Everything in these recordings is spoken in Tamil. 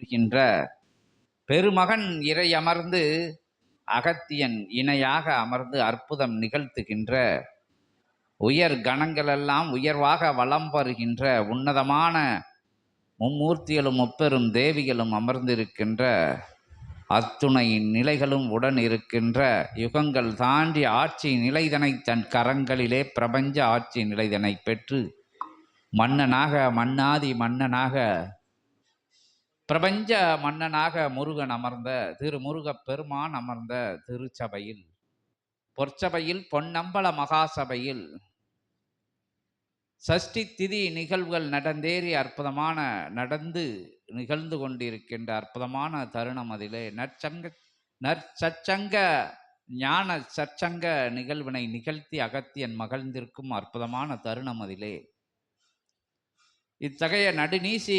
இருக்கின்ற பெருமகன் இறை அமர்ந்து அகத்தியன் இணையாக அமர்ந்து அற்புதம் நிகழ்த்துகின்ற உயர் கணங்களெல்லாம் உயர்வாக வலம் வருகின்ற உன்னதமான மும்மூர்த்திகளும் முப்பெரும் தேவிகளும் அமர்ந்திருக்கின்ற அத்துணை நிலைகளும் உடன் இருக்கின்ற யுகங்கள் தாண்டி ஆட்சி நிலைதனை தன் கரங்களிலே பிரபஞ்ச ஆட்சி நிலைதனை பெற்று மன்னனாக மன்னாதி மன்னனாக பிரபஞ்ச மன்னனாக முருகன் அமர்ந்த திரு முருகப் பெருமான் அமர்ந்த திருச்சபையில் பொற்சபையில் பொன்னம்பல மகாசபையில் சஷ்டி திதி நிகழ்வுகள் நடந்தேறி அற்புதமான நடந்து நிகழ்ந்து கொண்டிருக்கின்ற அற்புதமான தருணம் அதிலே. நற்சங்க நற்சச்சங்க ஞான சற்சங்க நிகழ்வினை நிகழ்த்தி அகத்தியன் மகிழ்ந்திருக்கும் அற்புதமான தருணம் அதிலே. இத்தகைய நடுநீசி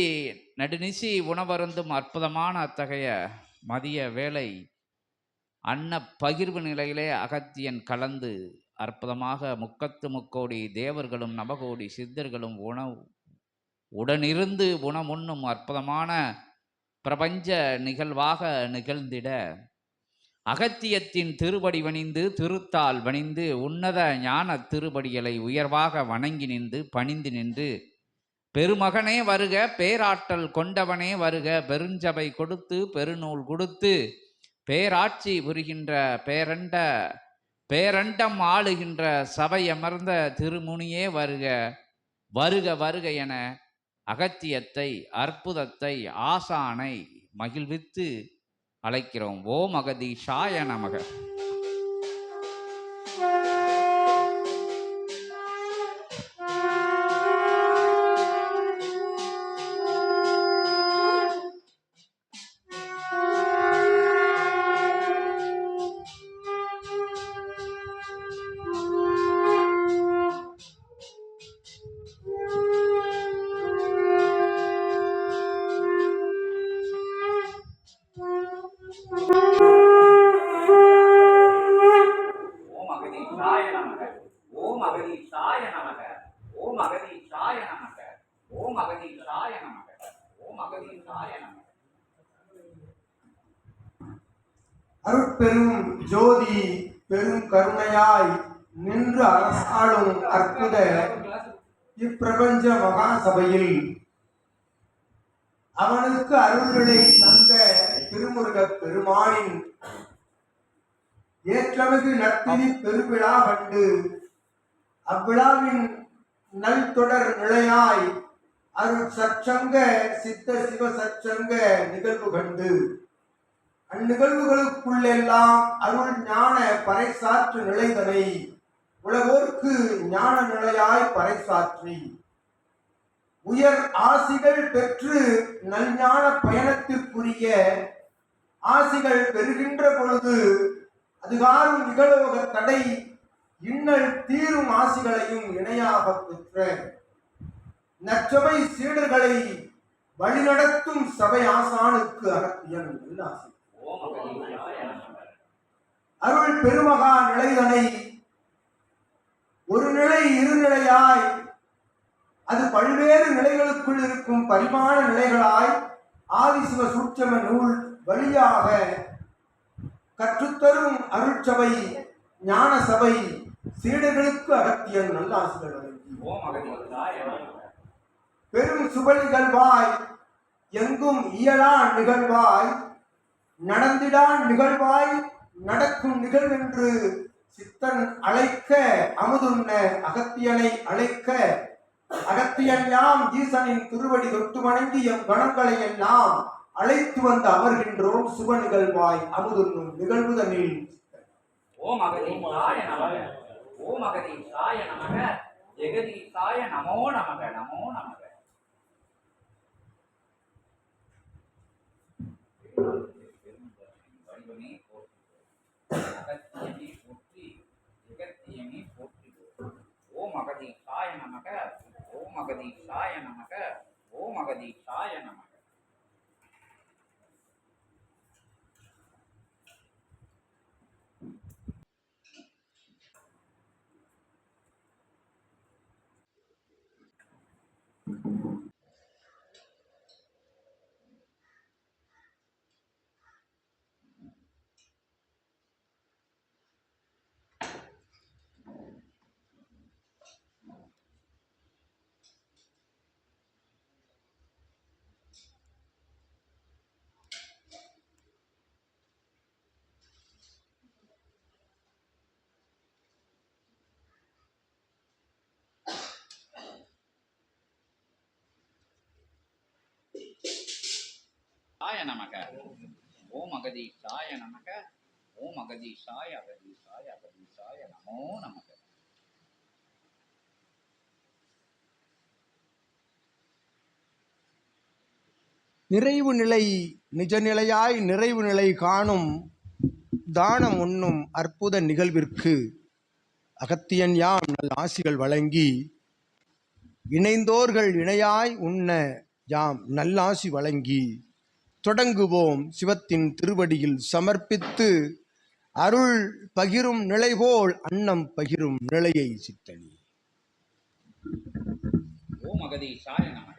நடுநிசி உணவருந்தும் அற்புதமான அத்தகைய மதிய வேலை அன்ன பகிர்வு நிலையிலே அகத்தியன் கலந்து அற்புதமாக முக்கத்து முக்கோடி தேவர்களும் நவகோடி சித்தர்களும் உணவு உடனிருந்து உணமுண்ணும் அற்புதமான பிரபஞ்ச நிகழ்வாக நிகழ்ந்திட அகத்தியத்தின் திருபடி வணிந்து திருத்தால் வணிந்து உன்னத ஞான திருபடிகளை உயர்வாக வணங்கி நின்று பணிந்து நின்று பெருமகனே வருக பேராற்றல் கொண்டவனே வருக பெருஞ்சபை கொடுத்து பெருநூல் கொடுத்து. பேராட்சி புரிகின்ற பேரண்ட பேரண்டம் ஆளுகின்ற சபை அமர்ந்த திருமுனியே வருக. வருக வருக என அகத்தியத்தை அற்புதத்தை ஆசானை மகிழ்வித்து அழைக்கிறோம். ஓம் அகதீஷாய நமக. நமக. ஓம் அகதீஷாய நமக. ஓம் அகதீஷாய நமக. ஓம் அகதீஷாய நமக. ஓம் அகதீஷாய நமக. அருட்பெரும் ஜோதி பெரும் கருணையாய் நின்று அரசாளும் அற்புத இப்பிரபஞ்ச மகாசபையில். அவனுக்கு அருள்களை தந்த திருமுருக பெருமானின் ஏற்றமிகு நற்திரி பெருவிழா கண்டு அவ்விழாவின் நல் தொடர் நிலையாய் அருள் சற்சங்க சித்த சிவ சற்சங்க நிகழ்வு கண்டு. அந்நிகழ்வுகளுக்குள்ளெல்லாம் அருள் ஞான பறைசாற்று நிலைதனை உலகோர்க்கு ஞான நிலையாய் பறைசாற்றி. உயர் ஆசிகள் பெற்று நல்ஞான பயணத்திற்குரிய ஆசிகள் பெறுகின்ற பொழுது அதுகாரும் நிகழ்வக தடை இன்னல் தீரும் ஆசிகளையும் இணையாக பெற்ற நச்சபை சீடர்களை வழிநடத்தும் சபை ஆசானுக்கு அகத்தியன் நல்லாசி அருள் பெருமகா நிலைதனை ஒரு நிலை இரு நிலையாய் அது பல்வேறு நிலைகளுக்குள் இருக்கும் பரிமாண நிலைகளாய் ஆதிசிவ சூட்சம நூல் வழியாக கற்றுத்தரும் அருட்சபை ஞான சபை சீடர்களுக்கு அகத்தியன் நல்ல வழங்கி பெரும் சுப நிகழ்வாய் எங்கும் இயலா நிகழ்வாய் நடந்திடா நிகழ்வாய் நடக்கும் நிகழ்வென்று சித்தன் அழைக்க அமுதுண்ண அகத்தியனை அழைக்க அகத்தியன் யாம் ஈசனின் திருவடி தொட்டு வணங்கி எம் கணங்களை எல்லாம் அழைத்து வந்து அமர்கின்றோம் சுப நிகழ்வாய் அமுதுண்ணும் நிகழ்வுதனில். ஓம் அகதீஷாய நமக. ஓம் அகதீஷாய நமக. சாய நமோ நமக. நமோ நமக. ஓம் அகதி சாய நமக. ஓம் அகதி சாய நமக. ஓம் அகதி சாய நமக. சாய நமக. ஓம் அகதீஷாய நமக. ஓம் அகதீஷாய அகதீஷாய அகதீஷாய நமோ நமக. நிறைவு நிலை நிஜநிலையாய் நிறைவு நிலை காணும் தானம் உண்ணும் அற்புத நிகழ்விற்கு அகத்தியன் யாம் நல் ஆசிகள் வழங்கி இணைந்தோர்கள் இணையாய் உண்ண யாம் நல்லாசி வழங்கி தொடங்குவோம் சிவத்தின் திருவடியில் சமர்ப்பித்து அருள் பகிரும் நிலைபோல் அன்னம் பகிரும் நிலையை சித்தனி. ஓம் அகதீஷாய நமக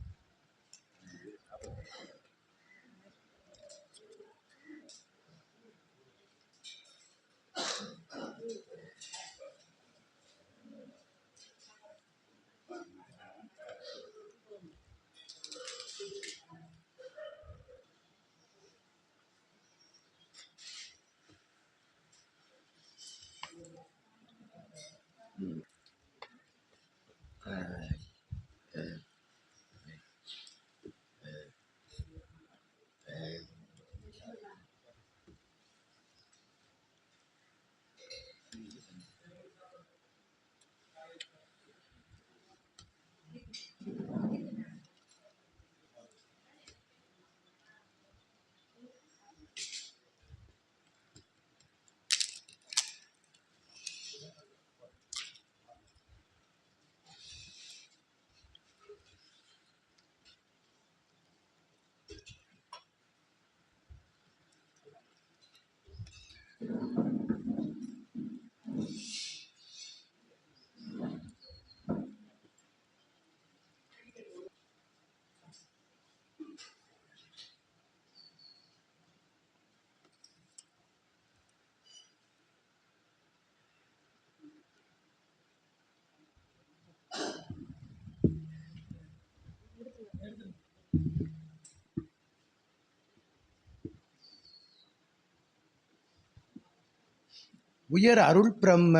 உயர் அருள் பிரம்ம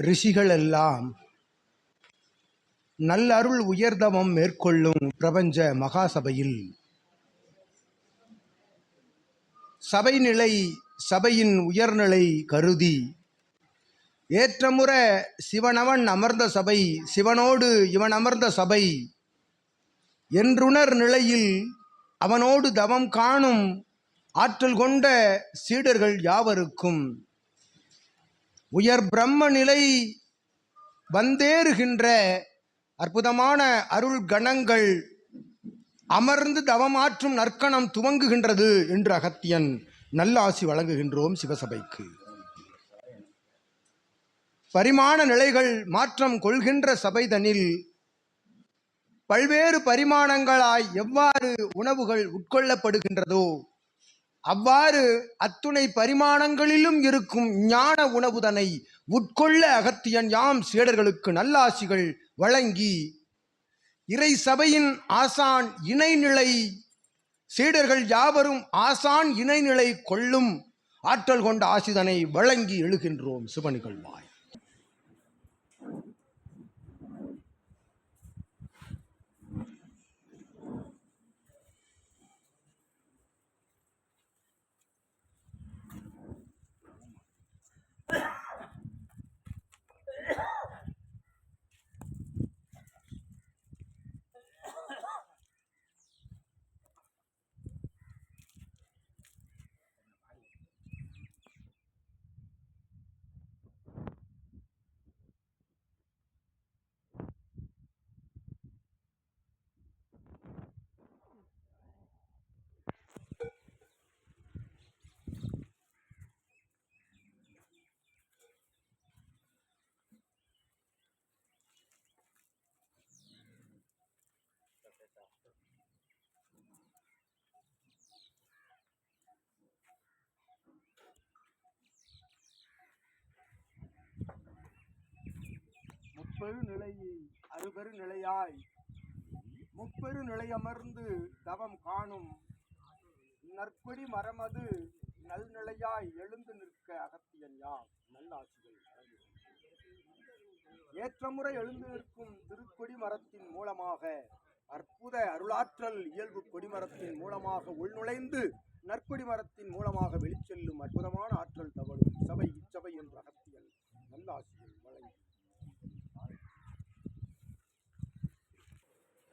ரிஷிகளெல்லாம் நல்லருள் உயர்தவம் மேற்கொள்ளும் பிரபஞ்ச மகாசபையில். சபை நிலை சபையின் உயர்நிலை கருதி ஏற்றமுற சிவனவன் அமர்ந்த சபை சிவனோடு இவன் அமர்ந்த சபை. என்றுணர் நிலையில் அவனோடு தவம் காணும் ஆற்றல் கொண்ட சீடர்கள் யாவருக்கும்? உயர் பிரம்ம நிலை வந்தேறுகின்ற அற்புதமான அருள் கணங்கள் அமர்ந்து தவமாற்றும் நற்கணம் துவங்குகின்றது என்று அகத்தியன் நல்லாசி வழங்குகின்றோம் சிவசபைக்கு. பரிமாண நிலைகள் மாற்றம் கொள்கின்ற சபைதனில் பல்வேறு பரிமாணங்களாய் எவ்வாறு உணவுகள் உட்கொள்ளப்படுகின்றதோ அவ்வாறு அத்துணை பரிமாணங்களிலும் இருக்கும் ஞான உணவுதனை உட்கொள்ள அகத்தியன் யாம் சீடர்களுக்கு நல்லாசிகள் வழங்கி இறை சபையின் ஆசான் இணைநிலை சீடர்கள் யாவரும் ஆசான் இணைநிலை கொள்ளும் ஆற்றல் கொண்ட ஆசிதனை வழங்கி எழுகின்றோம். சிவனிகழ்வாய் முப்பெரு நிலையை அறுபெரு நிலையாய் முப்பெரு நிலையமர்ந்து தவம் காணும் நற்படி மரமது நல்நிலையாய் எழுந்து நிற்க அகத்தியன் யார்? நல்லாசிகள் ஏற்றமுறை எழுந்து நிற்கும் திருக்கொடி மரத்தின் மூலமாக அற்புத அருளாற்றல் இயல்பு கொடிமரத்தின் மூலமாக உள்நுழைந்து நற்கொடி மரத்தின் மூலமாக வெளிச்செல்லும் அற்புதமான ஆற்றல் தவழும் சபை இச்சபை என்ற அகத்தியல் நல்லாசிகள்